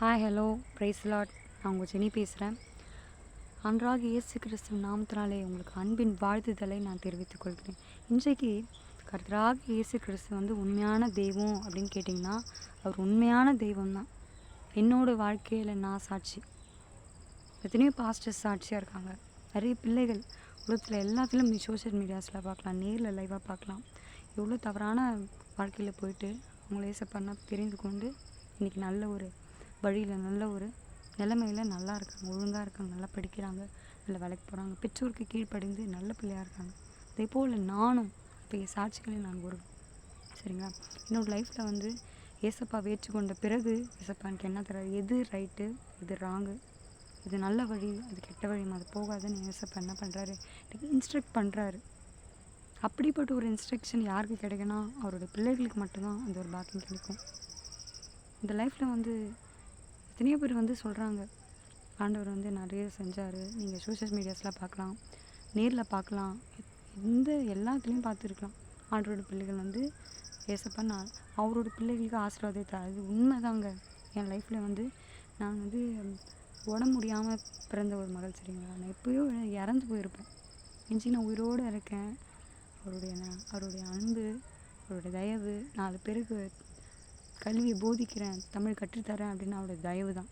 Hi hello price lot நான் உங்கள் Jenny பேசுகிறேன் அன்றாக இயேசு கிறிஸ்து நாமத்தினாலே உங்களுக்கு அன்பின் வாழ்த்துதலை நான் தெரிவித்துக் கொள்கிறேன். இன்றைக்கு கர்த்தராக இயேசு கிறிஸ்து வந்து உண்மையான தெய்வம் அப்படின்னு கேட்டிங்கன்னா அவர் உண்மையான தெய்வம் தான் என்னோடய வாழ்க்கையில் நான் சாட்சி. எத்தனையோ பாஸ்டர்ஸ் சாட்சியாக இருக்காங்க. நிறைய பிள்ளைகள் உலகத்தில் எல்லாத்துலேயும் நீ சோஷியல் மீடியாஸில் பார்க்கலாம் நேரில் லைவாக பார்க்கலாம். எவ்வளோ தவறான வாழ்க்கையில் போயிட்டு அவங்கள ஏசப்பண்ணா தெரிந்து கொண்டு இன்றைக்கி நல்ல ஒரு வழியில் நல்ல ஒரு நிலமையில நல்லா இருக்காங்க ஒழுங்காக இருக்காங்க நல்லா படிக்கிறாங்க நல்ல வேலைக்கு போகிறாங்க பெற்றோருக்கு கீழ்ப்படிந்து நல்ல பிள்ளையாக இருக்காங்க. அதே போல் நானும் இப்போ சாட்சிகளை நான் ஒரு சரிங்களா? என்னோடய லைஃப்பில் வந்து ஏசப்பா ஏற்றுக்கொண்ட பிறகு ஏசப்பா எனக்கு என்ன தராது எது ரைட்டு எது ராங்கு இது நல்ல வழி அது கெட்ட வழி அது போகாதுன்னு ஏசப்பா என்ன பண்ணுறாரு எனக்கு இன்ஸ்ட்ரக்ட் பண்ணுறாரு அப்படிப்பட்ட ஒரு இன்ஸ்ட்ரக்ஷன் யாருக்கு கிடைக்குன்னா அவரோட பிள்ளைகளுக்கு மட்டும்தான் அந்த ஒரு பாக்கியம் கிடைக்கும். இந்த லைஃப்பில் வந்து எத்தனையோ பேர் வந்து சொல்கிறாங்க ஆண்டவர் வந்து நிறைய செஞ்சார். நீங்கள் சோஷியல் மீடியாஸில் பார்க்கலாம். நேரில் பார்க்கலாம். எந்த எல்லாத்துலேயும் பார்த்துருக்கலாம். ஆண்டோட பிள்ளைகள் வந்து ஏசப்பா நான் அவரோட பிள்ளைகளுக்கு ஆசீர்வாதத்தை அது உண்மைதாங்க. என் லைஃப்பில் வந்து நான் வந்து உடம்பு முடியாமல் பிறந்த ஒரு மகள் சரிங்களா? நான் எப்போயோ இறந்து போயிருப்பேன். இன்றைக்கி நான் உயிரோடு இருக்கேன். அவருடைய அவருடைய அன்பு அவருடைய தயவு நாலு பேருக்கு கல்வியை போதிக்கிறேன் தமிழ் கற்றுத்தரேன் அப்படின்னு அவரோட தயவு தான்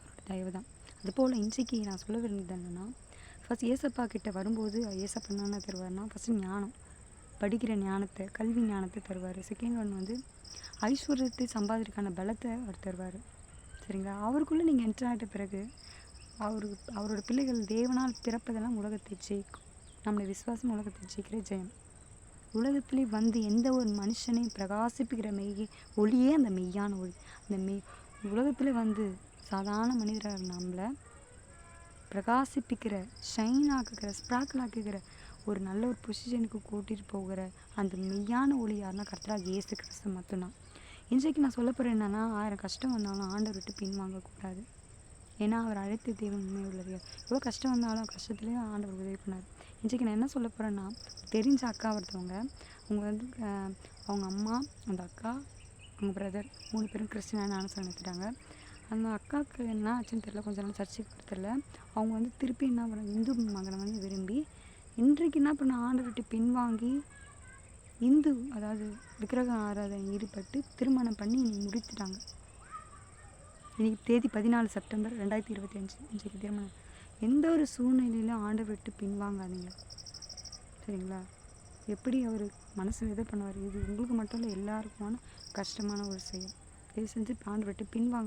அவரோட தயவு தான் அதுபோல் இன்றைக்கு நான் சொல்ல விரும்புது என்னென்னா ஃபஸ்ட் ஏசப்பா கிட்ட வரும்போது ஏசப்பா என்ன தருவார்னா ஃபஸ்ட்டு ஞானம். படிக்கிற ஞானத்தை கல்வி ஞானத்தை தருவார். செகண்ட் ஒன் வந்து ஐஸ்வர்யத்தை சம்பாதிக்கான பலத்தை அவர் தருவார். சரிங்களா? அவருக்குள்ளே நீங்கள் என்ட்ரு ஆகிட்ட பிறகு அவர் அவரோட பிள்ளைகள் தேவனால் பிறப்பதெல்லாம் உலகத்தை ஜெயிக்கும். நம்முடைய விசுவாசம் உலகத்தை ஜெயிக்கிற ஜெயம். உலகத்திலே வந்து எந்த ஒரு மனுஷனையும் பிரகாசிப்பிக்கிற மெய்யே ஒளியே அந்த மெய்யான ஒளி. அந்த மெய் உலகத்தில் வந்து சாதாரண மனிதராக நம்மளை பிரகாசிப்பிக்கிற ஷைன் ஆக்குகிற ஸ்ப்ராக்கிள் ஆக்குகிற ஒரு நல்ல ஒரு பொசிஷனுக்கு கூட்டிகிட்டு போகிற அந்த மெய்யான ஒளி யாருன்னா கர்த்தராக இயேசு கிறிஸ்து மட்டும்தான். இன்றைக்கு நான் சொல்ல போகிறேன் என்னென்னா ஆயிரம் கஷ்டம் வந்தாலும் ஆண்டவர் விட்டு பின் வாங்கக்கூடாது ஏன்னா அவர் அழைத்த தெய்வம் உண்மை உள்ளது எவ்வளோ கஷ்டம் வந்தாலும் கஷ்டத்துலேயும் ஆண்டவர் உதவி பண்ணார். இன்றைக்கி நான் என்ன சொல்ல போகிறேன்னா தெரிஞ்ச அக்கா ஒருத்தவங்க அவங்க வந்து அவங்க அம்மா அந்த அக்கா அவங்க பிரதர் மூணு பேரும் கிறிஸ்டினான ஞானசம் நடத்திட்டாங்க அந்த அக்காவுக்கு என்ன ஆச்சுன்னு தெரியல கொஞ்ச நாள் சர்ச்சைக்கு போக அவங்க வந்து திருப்பி என்ன பண்ண இந்து மகனை வந்து விரும்பி இன்றைக்கு என்ன பண்ண ஆண்டவர்கிட்ட பின்வாங்கி இந்து அதாவது விக்கிரக ஆராதனை ஈடுபட்டு திருமணம் பண்ணி இன்னைக்கு முடித்துட்டாங்க இன்றைக்கி தேதி பதினாலு செப்டம்பர் ரெண்டாயிரத்தி இருபத்தி அஞ்சு இன்றைக்கு திருமணம். எந்த ஒரு சூழ்நிலையிலும் ஆண்டை விட்டு பின்வாங்காதீங்க. சரிங்களா? எப்படி அவர் மனசு இதை பண்ணுவார்? இது உங்களுக்கு மட்டும் இல்லை எல்லாருக்குமான கஷ்டமான ஒரு செயல். தயவு செஞ்சு ஆண்டவர் விட்டு பின்வாங்க.